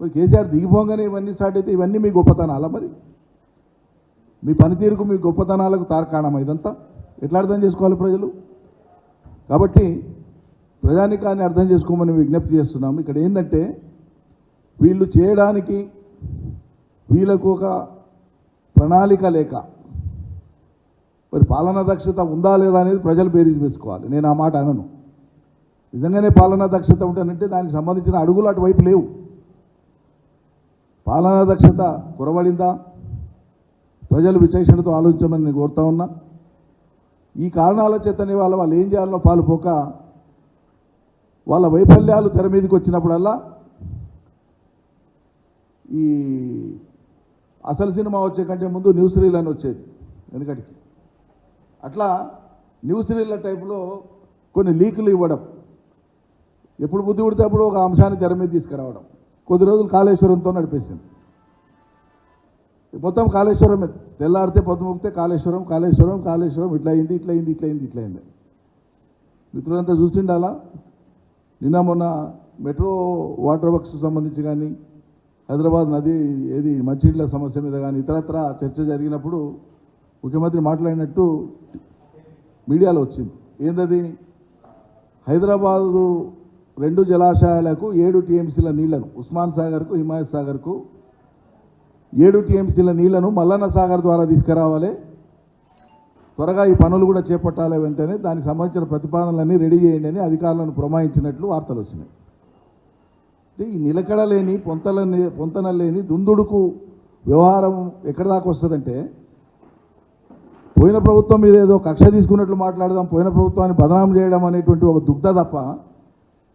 మరి కేసీఆర్ దిగిపోగానే ఇవన్నీ స్టార్ట్ అయితే ఇవన్నీ మీ గొప్పతనాల మరి? మీ పనితీరుకు మీ గొప్పతనాలకు తారకాణం ఇదంతా? ఎట్లా అర్థం చేసుకోవాలి ప్రజలు? కాబట్టి ప్రజానికాన్ని అర్థం చేసుకోమని విజ్ఞప్తి చేస్తున్నాము. ఇక్కడ ఏంటంటే వీళ్ళు చేయడానికి వీళ్ళకు ఒక ప్రణాళిక లేక మరి పాలనా దక్షత ఉందా లేదా అనేది ప్రజలు బేరీజ్ వేసుకోవాలి. నేను ఆ మాట అనను. నిజంగానే పాలనా దక్షత ఉంటానంటే దానికి సంబంధించిన అడుగులు అటువైపు లేవు. పాలనా దక్షత కురబడిందా ప్రజలు విచక్షణతో ఆలోచించమని నేను కోరుతా ఉన్నా. ఈ కారణాల చేతనే వాళ్ళ వాళ్ళు ఏం చేయాలో పాలుపోక వాళ్ళ వైఫల్యాలు తెర మీదకి వచ్చినప్పుడల్లా ఈ అసలు సినిమా వచ్చే కంటే ముందు న్యూస్ రీల్ అని వచ్చేది వెనుకటికి. అట్లా న్యూస్ రీల్ల టైపులో కొన్ని లీకులు ఇవ్వడం. ఎప్పుడు బుద్ధి పుడితే అప్పుడు ఒక అంశాన్ని తెర మీద తీసుకురావడం. కొద్ది రోజులు కాళేశ్వరంతో నడిపేసింది. మొత్తం కాళేశ్వరం తెల్లారితే పొద్దుముక్తే కాళేశ్వరం కాళేశ్వరం కాళేశ్వరం ఇట్లా అయింది ఇట్లా అయింది ఇట్లా అయింది ఇట్లా అయింది. మిత్రులంతా చూసిండాలా? నిన్న మొన్న మెట్రో వాటర్ వర్క్స్ సంబంధించి కానీ హైదరాబాద్ నది ఏది మంచినీళ్ళ సమస్య మీద కానీ ఇతరత్ర చర్చ జరిగినప్పుడు ముఖ్యమంత్రి మాట్లాడినట్టు మీడియాలో వచ్చింది. ఏందది? హైదరాబాదు రెండు జలాశయాలకు ఏడు టీఎంసీల నీళ్ళను ఉస్మాన్ సాగర్కు హిమాయత్ సాగర్కు ఏడు టీఎంసీల నీళ్ళను మల్లన్న సాగర్ ద్వారా తీసుకురావాలి. త్వరగా ఈ పనులు కూడా చేపట్టాలి వెంటనే. దానికి సంబంధించిన ప్రతిపాదనలన్నీ రెడీ చేయండి అని అధికారులను పురమాయించినట్లు వార్తలు వచ్చినాయి. ఈ నిలకడ లేని పొంతల పొంతన లేని దుందుడుకు వ్యవహారం ఎక్కడి దాకా వస్తుందంటే పోయిన ప్రభుత్వం మీద ఏదో కక్ష తీసుకున్నట్లు మాట్లాడదాం పోయిన ప్రభుత్వాన్ని బదనాం చేయడం అనేటువంటి ఒక దుగ్ధ తప్ప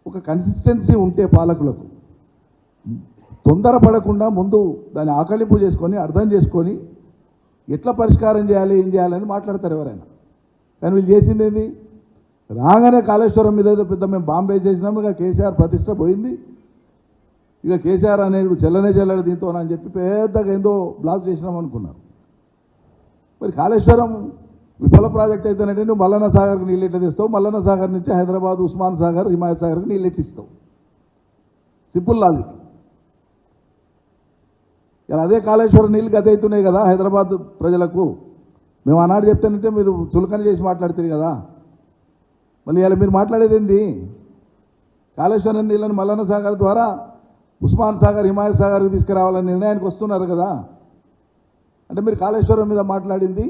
ఒక కన్సిస్టెన్సీ ఉంటే పాలకులకు. తొందరపడకుండా ముందు దాన్ని ఆకలింపు చేసుకొని అర్థం చేసుకొని ఎట్లా పరిష్కారం చేయాలి ఏం చేయాలని మాట్లాడతారు ఎవరైనా. కానీ వీళ్ళు చేసింది ఏంది? రాగానే కాళేశ్వరం మీద పెద్ద మేము బాంబే చేసినాము ఇక కేసీఆర్ ప్రతిష్ట పోయింది. ఇక కేసీఆర్ అనేది చెల్లనే చెల్లడు దీంతో అని చెప్పి పెద్దగా ఏందో బ్లాక్ చేసినాం అనుకున్నారు మరి కాళేశ్వరం విఫల ప్రాజెక్ట్ అయితేనంటే? నువ్వు మల్లన్న సాగర్కి నీళ్ళు ఎట్లా తీస్తావు? మల్లన్న సాగర్ నుంచి హైదరాబాద్ ఉస్మాన్ సాగర్ హిమాయత్ సాగర్కి నీళ్ళు ఎట్టిస్తావు సింపుల్ లాజిక్. ఇలా అదే కాళేశ్వరం నీళ్ళు గది అవుతున్నాయి కదా హైదరాబాద్ ప్రజలకు. మేము ఆనాడు చెప్తానంటే మీరు చులకన చేసి మాట్లాడుతుంది కదా. మళ్ళీ ఇలా మీరు మాట్లాడేది ఏంది కాళేశ్వరం నీళ్ళని మల్లన్న సాగర్ ద్వారా ఉస్మాన్ సాగర్ హిమాయత్ సాగర్కి తీసుకురావాలని నిర్ణయానికి వస్తున్నారు కదా. అంటే మీరు కాళేశ్వరం మీద మాట్లాడింది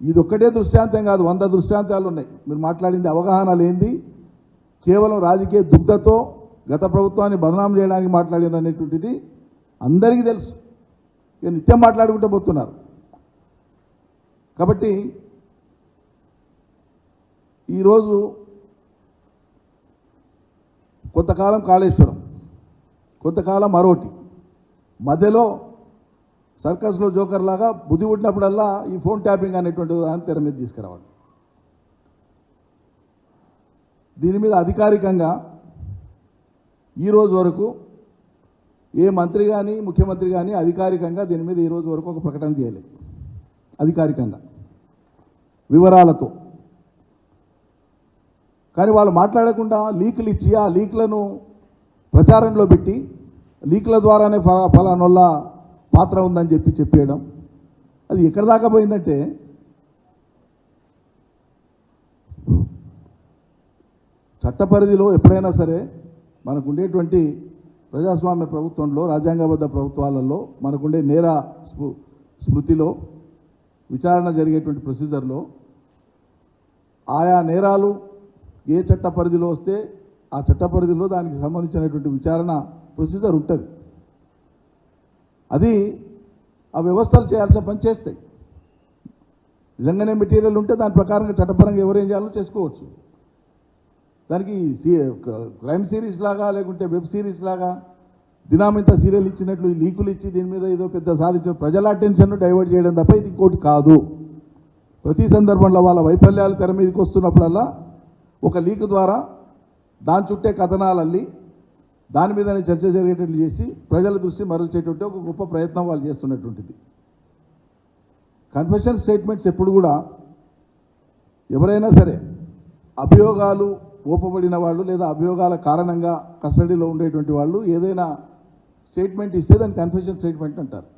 ఇది ఒక్కటే దృష్టాంతం కాదు వంద దృష్టాంతాలు ఉన్నాయి మీరు మాట్లాడింది అవగాహన లేనిది కేవలం రాజకీయ దుగ్ధతో గత ప్రభుత్వాన్ని బదనాం చేయడానికి మాట్లాడిన అనేటువంటిది అందరికీ తెలుసు. ఇక నిత్యం మాట్లాడుకుంటూ పోతున్నారు. కాబట్టి ఈరోజు కొంతకాలం కాళేశ్వరం కొంతకాలం మరోటి మధ్యలో సర్కస్లో జోకర్ లాగా బుద్ధి పుట్టినప్పుడల్లా ఈ ఫోన్ ట్యాపింగ్ అనేటువంటి దాన్ని తెర మీద తీసుకురావాలి. దీని మీద అధికారికంగా ఈ రోజు వరకు ఏ మంత్రి కానీ ముఖ్యమంత్రి కానీ అధికారికంగా దీని మీద ఈ రోజు వరకు ఒక ప్రకటన చేయలేదు. అధికారికంగా. వివరాలతో. కానీ వాళ్ళు మాట్లాడకుండా లీకులు ఇచ్చి ఆ లీక్లను ప్రచారంలో పెట్టి లీకుల ద్వారానే ఫలా ఫలానోళ్ళ పాత్ర ఉందని చెప్పి చెప్పేయడం. అది ఎక్కడ దాకా పోయిందంటే చట్ట పరిధిలో ఎప్పుడైనా సరే మనకు ఉండేటువంటి ప్రజాస్వామ్య ప్రభుత్వంలో రాజ్యాంగబద్ధ ప్రభుత్వాలలో మనకుండే నేర స్మృతిలో విచారణ జరిగేటువంటి ప్రొసీజర్లో ఆయా నేరాలు ఏ చట్ట పరిధిలో వస్తే ఆ చట్ట పరిధిలో దానికి సంబంధించినటువంటి విచారణ ప్రొసీజర్ ఉంటుంది. అది ఆ వ్యవస్థలు చేయాల్సిన పని చేస్తాయి. నిజంగానే మెటీరియల్ ఉంటే దాని ప్రకారంగా చట్టపరంగా ఎవరేం చేయాలో చేసుకోవచ్చు. దానికి సీ- క్రైమ్ సిరీస్ లాగా లేకుంటే వెబ్ సిరీస్ లాగా దినామింత సీరియల్ ఇచ్చినట్లు ఈ లీకులు ఇచ్చి దీని మీద ఏదో పెద్ద సాధించిన ప్రజల అటెన్షన్ను డైవర్ట్ చేయడం తప్ప ఇది ఇంకోటి కాదు. ప్రతి సందర్భంలో వాళ్ళ వైఫల్యాలు తెర మీదకి వస్తున్నప్పుడల్లా ఒక లీక్ ద్వారా దాని చుట్టే కథనాలు అల్లి దాని మీదనే చర్చ జరిగేటట్లు చేసి ప్రజల దృష్టి మరల్చేటువంటి ఒక గొప్ప ప్రయత్నం వాళ్ళు చేస్తున్నటువంటిది. కన్ఫెషన్ స్టేట్మెంట్స్ ఎప్పుడు కూడా ఎవరైనా సరే అభియోగాలు ఓపబడిన వాళ్ళు లేదా అభియోగాల కారణంగా కస్టడీలో ఉండేటువంటి వాళ్ళు ఏదైనా స్టేట్మెంట్ ఇస్తే దాన్ని కన్ఫెషన్ స్టేట్మెంట్ అంటారు.